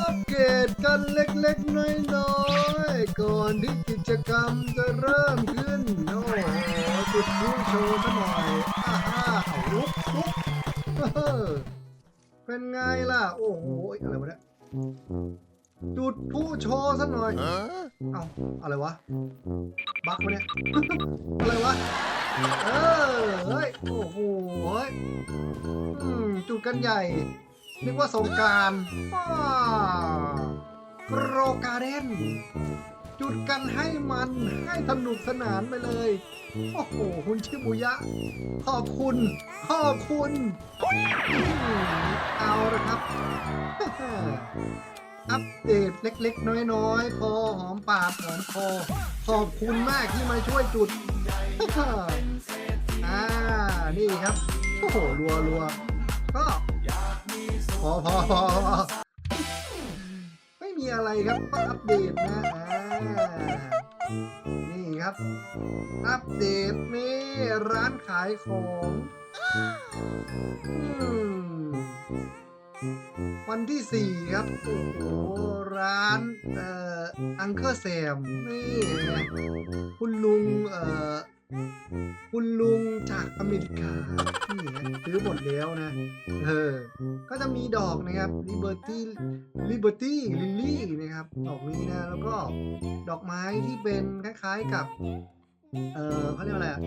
อัปเกรดกันเล็กๆ น้อยๆ ก่อนที่กิจกรรมจะเริ่มขึ้น โอ้โหจุดพลุโชว์ซะหน่อยอ่าฮะเอาลุกลุกเออเป็นไงล่ะ โอ้โห อะไรวะเนี่ยจุดพลุโชว์ซะหน่อย เอาอะไรวะ บักวะเนี่ย อะไรวะ เออ เฮ้ย โอ้โหเฮ้ยอืมจุดกันใหญ่ นึกว่าสงการโกรการเดนจุดกันให้มันให้สนุกสนานไปเลย โอ้โห คุณชิบุยะ ขอบคุณ ขอบคุณ เอาละครับ อัปเดตเล็กๆ น้อยๆ พอหอมปากหอมคอ ขอบคุณมากที่มาช่วยจุด อ่า นี่ครับ โอ้โห รัวๆ ก็ อพอพอพอไม่มีอะไรครับก็อัปเดตนะนี่ครับ อัปเดตนี่ร้านขายของวันที่สี่ครับโอ้โหร้านเอ่ออังเคอร์แซมนี่คุณลุงเอ่อ คุณลุงจากอเมริกานี่ไงซื้อหมดแล้วนะ เออ ก็จะมีดอกนะครับ Liberty Liberty Lily นะครับ ดอกนี้นะ แล้วก็ดอกไม้ที่เป็นคล้ายๆกับ เออเขาเรียกว่าอะไรอะ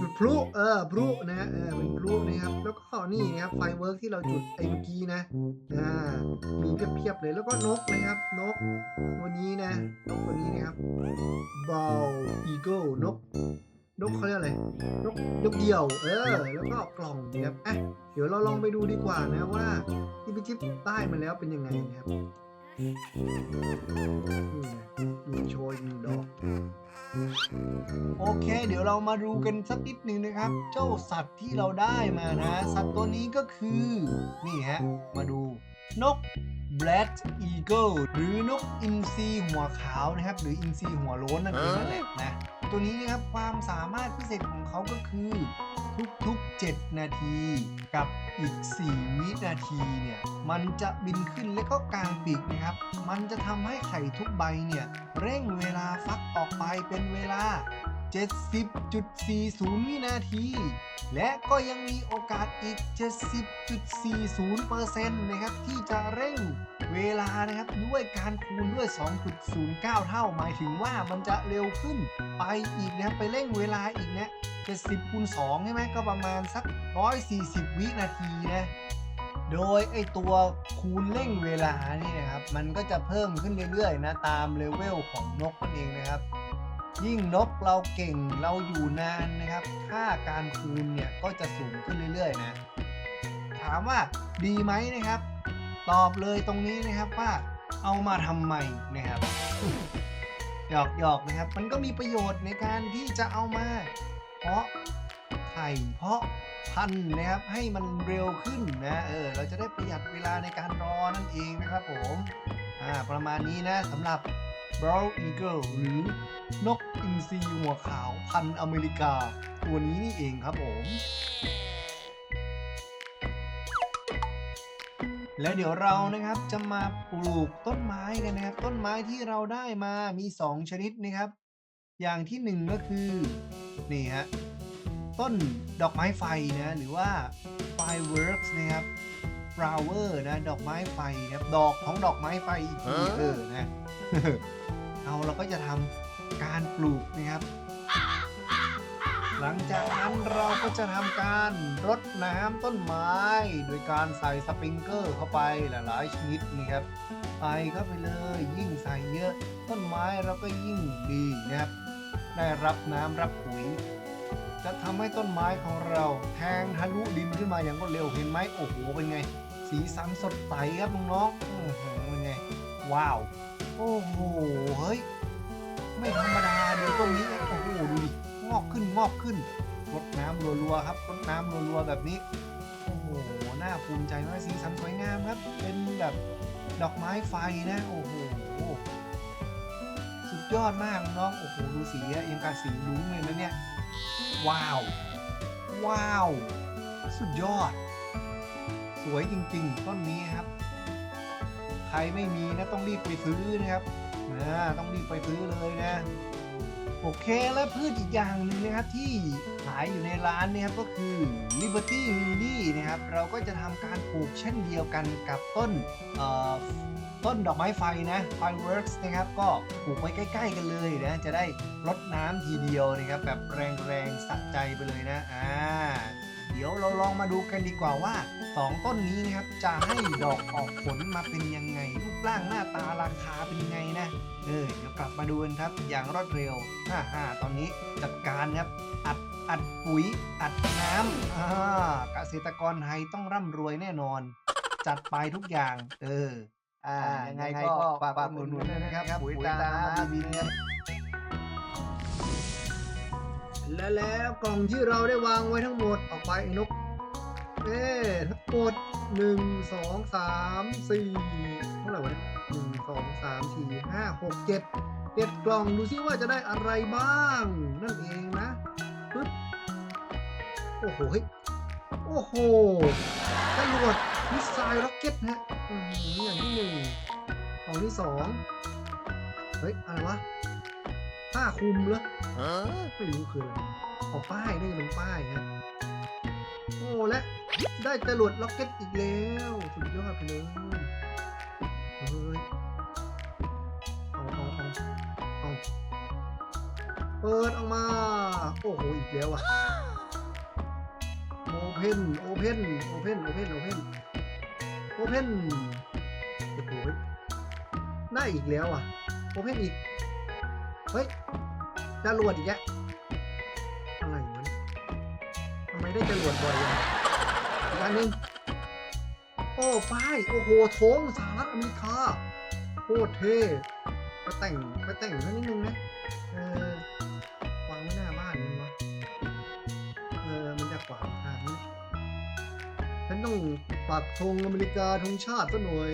จุดพลุเออพลุนะฮะเออเป็นพลุนะครับแล้วก็นี่นะครับไฟเวิร์กที่เราจุดไอ้เมื่อกี้นะอ่ามีเพียบๆเลยแล้วก็นกนะครับนกตัวนี้นะนกตัวนี้นะครับ bald eagle นกนกเขาเรียกอะไรนกนกเดี่ยว เออ แล้วก็กล่องนะครับอะเดี๋ยวเราลองไปดูดีกว่านะว่าที่พี่จิ๊บได้มาแล้วเป็นยังไงนะครับนี่ไงมีโชยมีดอก โอเค เดี๋ยวเรามาดูกันสักนิดหนึ่งนะครับ เจ้าสัตว์ที่เราได้มานะ สัตว์ตัวนี้ก็คือ นี่ฮะ มาดูนก Black Eagle หรือนกอินทรีหัวขาวนะครับ หรืออินทรีหัวโล้นนั่นเองนั่นแหละนะ ตัวนี้นะครับความสามารถพิเศษของเขาก็คือ ทุกๆ 7 นาทีกับอีก 4 วินาทีเนี่ย มันจะบินขึ้นและก็กางปีกนะครับ มันจะทำให้ไข่ทุกใบเนี่ย เร่งเวลาฟักออกไปเป็นเวลา 70.40 วินาที และก็ยังมีโอกาสอีก 70.40%นะครับ ที่จะเร่งเวลานะครับด้วยการคูณด้วย 2.09 เท่า หมายถึงว่ามันจะเร็วขึ้นไปอีกนะครับไปเร่งเวลาอีกนะ 70คูณ2ใช่ไหมก็ประมาณสัก 140 วินาทีนะโดยไอตัวคูณเร่งเวลานี่นะครับ มันก็จะเพิ่มขึ้นเรื่อยๆนะตามเลเวลของนกนั่นเองนะครับ ยิ่งนกเราเก่งเราอยู่นานนะครับ ค่าการคูณเนี่ยก็จะสูงขึ้นเรื่อยๆนะ ถามว่าดีไหมนะครับ ตอบเลยตรงนี้นะครับว่าเอามาทำไมนะครับหยอกหยอกๆนะครับ มันก็มีประโยชน์ในการที่จะเอามา เพาะไข่เพาะพันธุ์นะครับให้มันเร็วขึ้นนะเออเราจะได้ประหยัดเวลาในการรอนั่นเองนะครับผมอ่าประมาณนี้นะสำหรับ Brown Eagle หรือนกอินทรีหัวขาวพันธุ์อเมริกา ตัวนี้นี่เองครับผมแล้วเดี๋ยวเรานะครับจะมาปลูกต้นไม้กันนะครับ ต้นไม้ที่เราได้มามี 2 ชนิดนะครับ อย่างที่หนึ่งก็คือ นี่ฮะ ต้นดอกไม้ไฟนะ หรือว่า fireworks นะครับ flower นะ ดอกไม้ไฟนะครับ ดอกของดอกไม้ไฟอีกทีฮะเออนะ เอาเราก็จะทำการปลูกนะครับ หลังจากนั้นเราก็จะทำการรดน้ำต้นไม้ โดยการใส่สปริงเกอร์เข้าไปหลายๆชนิดนะครับใส่เข้าไปเลย ยิ่งใส่เยอะ ต้นไม้เราก็ยิ่งดีนะครับ ได้รับน้ำรับปุ๋ย จะทำให้ต้นไม้ของเราแทงทะลุดินขึ้นมาอย่างรวดเร็วเห็นไหมโอ้โหเป็นไง สีสันสดใสครับน้องๆเป็นไงว้าวโอ้โหเฮ้ยไม่ธรรมดาเดี๋ยวต้นนี้โอ้โหดูดิงอกขึ้นงอกขึ้นรดน้ำรัวๆครับรดน้ำรัวๆแบบนี้โอ้โหน่าภูมิใจมากสีสันสวยงามครับ เป็นแบบดอกไม้ไฟนะโอ้โห ยอดมากน้องโอ้โหดูสีอะยังกับสีลุ้งเลยนะเนี่ยว้าว ว้าว สุดยอด สวยจริง ๆ ต้นนี้ครับ ใครไม่มีนะต้องรีบไปซื้อนะครับนะต้องรีบไปซื้อเลยนะ โอเคและพืชอีกอย่างหนึ่งนะครับที่ขายอยู่ในร้านเนะครับก็คือ Liberty Lily นะครับ เราก็จะทำการปลูกเช่นเดียวกันกับต้นเอ่อ ต้นดอกไม้ไฟนะ Fireworks นะครับ ก็ปลูกไว้ใกล้ ๆ กันเลยนะ จะได้รดน้ำทีเดียวนะครับ แบบแรงๆสะใจไปเลยนะ อ่า เดี๋ยวเราลองมาดูกันดีกว่าว่า 2 ต้นนี้นะครับ จะให้ดอกออกผลมาเป็นยังไง รูปร่างหน้าตาราคาเป็นยังไงนะ เออ เดี๋ยวกลับมาดูกันครับ อย่างรวดเร็วฮ่าฮ่าตอนนี้จัดการครับ อัด อัดปุ๋ย อัดน้ำอ่าเกษตรกรไทยต้องร่ำรวยแน่นอน จัดไปทุกอย่าง เออ อ่ายังไงก็ฝากอุดหนุนด้วยนะครับปุ๋ยตามาบินครับและแล้วกล่องที่เราได้วางไว้ทั้งหมดออกไปไอ้นกเอ๊ะทั้งหมดหนึ่งสองสามสี่เท่าไหร่วะเนี่ยหนึ่งสองสามสี่ห้าหกเจ็ดเจ็ดกล่องดูซิว่าจะได้อะไรบ้าง นั่นเองนะปึ๊บโอ้โหเฮ้ยโอ้โหจรวดมิสไซล์ร็อกเก็ตนะ อือหือย่างที่หนึ่งกล่องที่สองเฮ้ย อะไรวะผ้าคลุมเหรอไม่รู้คืออะไรออกป้ายนี่เป็นป้ายฮะโอ้และได้จรวดล็อกเก็ตอีกแล้วสุดยอดไปเลยเฮ้ยเอาเอาเอาเอาเปิดออกมา โอ้โหอีกแล้วอะโอเพนโอเพนโอเพนโอเพนโอเพน เพนโอ้โหได้อีกแล้วอะโอเพนอีก เฮ้ยจรวดอีกแล้วอะไรวะเนี่ยทำไมได้จรวดบ่อยจังอีกอันหนึ่งโอ้ป้ายโอ้โหโถงสหรัฐอเมริกาโคตรเท่ไปแต่งไปแต่งท่านิดนึงนะเออวางไว้หน้าบ้านนี่วะเออมันจะขวางทางนี่ฉันต้อง ปักธงอเมริกาธงชาติซะหน่อย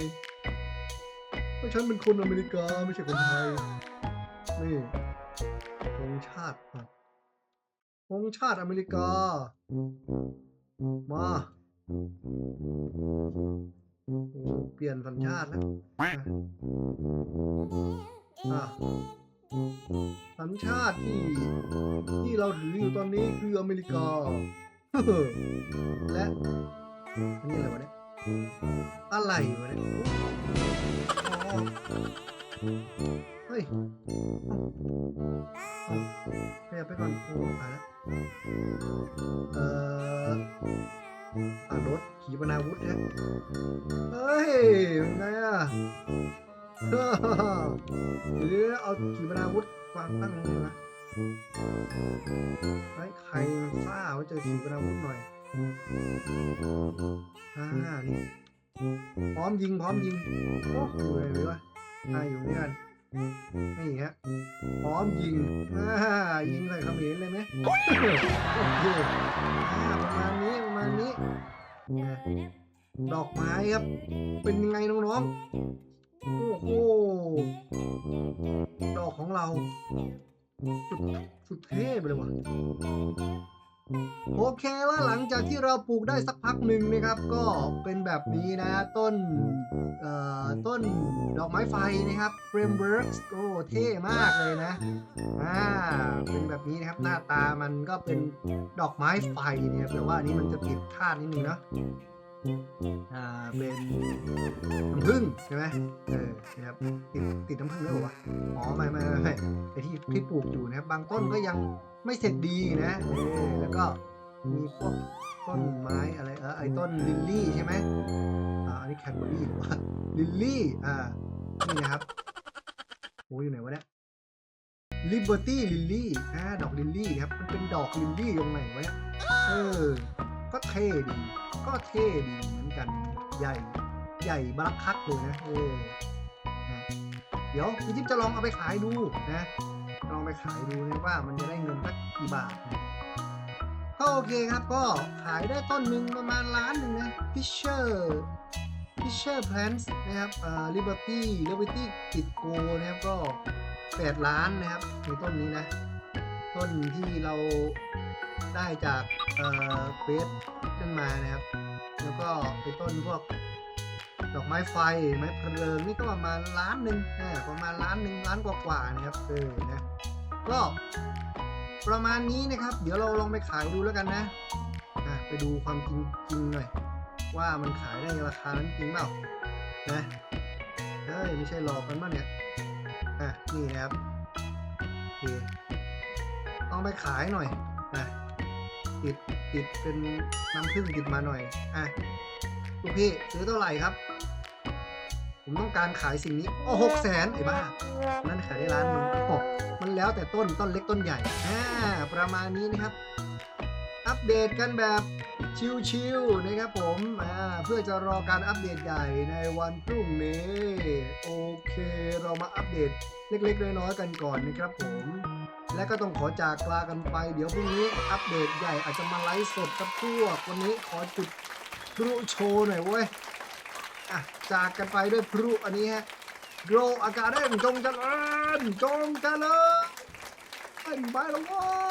เพราะฉันเป็นคนอเมริกาไม่ใช่คนไทย นี่ธงชาติปักธงชาติอเมริกา มาเปลี่ยนสัญชาติแล้วอะสัญชาติที่ที่เราถืออยู่ตอนนี้คืออเมริกาและ นนี่อะไรวะเนี่ยอะไรวะเนี่ยเฮ้ยขยับไปก่อนโอ้ตายแล้วเอ่ออ่ารถขีปนาวุธนะเฮ้ยเป็นไงอะเดี๋ยวเอาขีปนาวุธวางตั้งตรงนะไอ้ใครซ่าไว้เจอขีปนาวุธหน่อย อ่านี่พร้อมยิงพร้อมยิงโอ้โหเลยหรือวะอ่าอยู่นี่กันนี่ฮะพร้อมยิงอ่ายิงใส่เขมรเลยไหมโอเคอ่าประมาณนี้ประมาณนี้ดอกไม้ครับ เป็นยังไงน้องๆโอ้โหดอกของเราสุดสุดเท่ไปเลยว่ะ โอเคแล้วหลังจากที่เราปลูกได้สักพักหนึ่งนะครับ ก็เป็นแบบนี้นะต้นเอ่อต้นดอกไม้ไฟนะครับ Frameworks โอ้เท่มากเลยนะอ่าเป็นแบบนี้นะครับหน้าตามันก็เป็นดอกไม้ไฟเนี่ยแต่ว่าอันนี้มันจะติดคาดนิดนึงเนาะอ่าเป็นน้ำผึ้งใช่ไหมเออนะครับติดติดน้ำผึ้งด้วยเหรอวะอ๋อไม่ไม่ไม่ไม่ไอที่ที่ปลูกอยู่นะครับบางต้นก็ยัง ไม่เสร็จดีนะเออแล้วก็มีพวกต้นไม้อะไรเออไอต้นลิลลี่ใช่ไหมอ่าอันนี้แคนเบอรี่หรือว่าลิลลี่อ่านี่นะครับโอ้ยอยู่ไหนวะเนี่ย Liberty Lily อ่าดอกลิลลี่ครับ มันเป็นดอกลิลลี่ตรงไหนวะเนี่ยเออ ก็เท่ดี ก็เท่ดีเหมือนกันใหญ่ใหญ่บลักคักเลยนะเออนะเดี๋ยวพี่จิ๊บจะลองเอาไปขายดูนะ ลองไปขายดูนะว่ามันจะได้เงินสักกี่บาทนะก็โอเคครับก็ขายได้ต้นหนึ่งประมาณล้านหนึ่งนะ Fisher Fisher Plants นะครับอ่า Liberty Liberty ติดโกนะครับก็ 8 ล้านนะครับในต้นนี้นะ ต้นที่เราได้จากเอ่อเฟสขึ้นมานะครับ แล้วก็ไปต้นพวก ดอกไม้ไฟไม้เพลิงนี่ก็ประมาณล้านหนึ่งอ่าประมาณล้านหนึ่งล้านกว่าๆนะครับเออนะก็ประมาณนี้นะครับ เดี๋ยวเราลองไปขายดูแล้วกันนะอะไปดูความจริงจริงหน่อยว่ามันขายได้ราคานั้นจริงเปล่านะเฮ้ยไม่ใช่หลอกกันบ้างเนี่ยอะนี่นะครับโอเคต้องไปขายหน่อยนะติดติดเป็นน้ำผึ้งติดมาหน่อยอะ ลูกพี่ซื้อเท่าไหร่ครับ ผมต้องการขายสิ่งนี้ โอ้หกแสนไอ้บ้า นั่นขายได้ล้านหนึ่งโอ้มันแล้วแต่ต้นต้นเล็กต้นใหญ่อ่าประมาณนี้นะครับ อัปเดตกันแบบชิวๆนะครับผมอ่าเพื่อจะรอการอัปเดตใหญ่ในวันพรุ่งนี้ โอเค เรามาอัปเดตเล็ก ๆ น้อยๆกันก่อนนะครับผม และก็ต้องขอจากลากันไป เดี๋ยวพรุ่งนี้อัปเดตใหญ่อาจจะมาไลฟ์สดกับพวกวันนี้ขอจุด พลุโชว์หน่อยเว้ยอะจากกันไปด้วยพลุอันนี้ฮะโกรอากาศได้จงเจริญจงเจริญไปแล้วเว้ย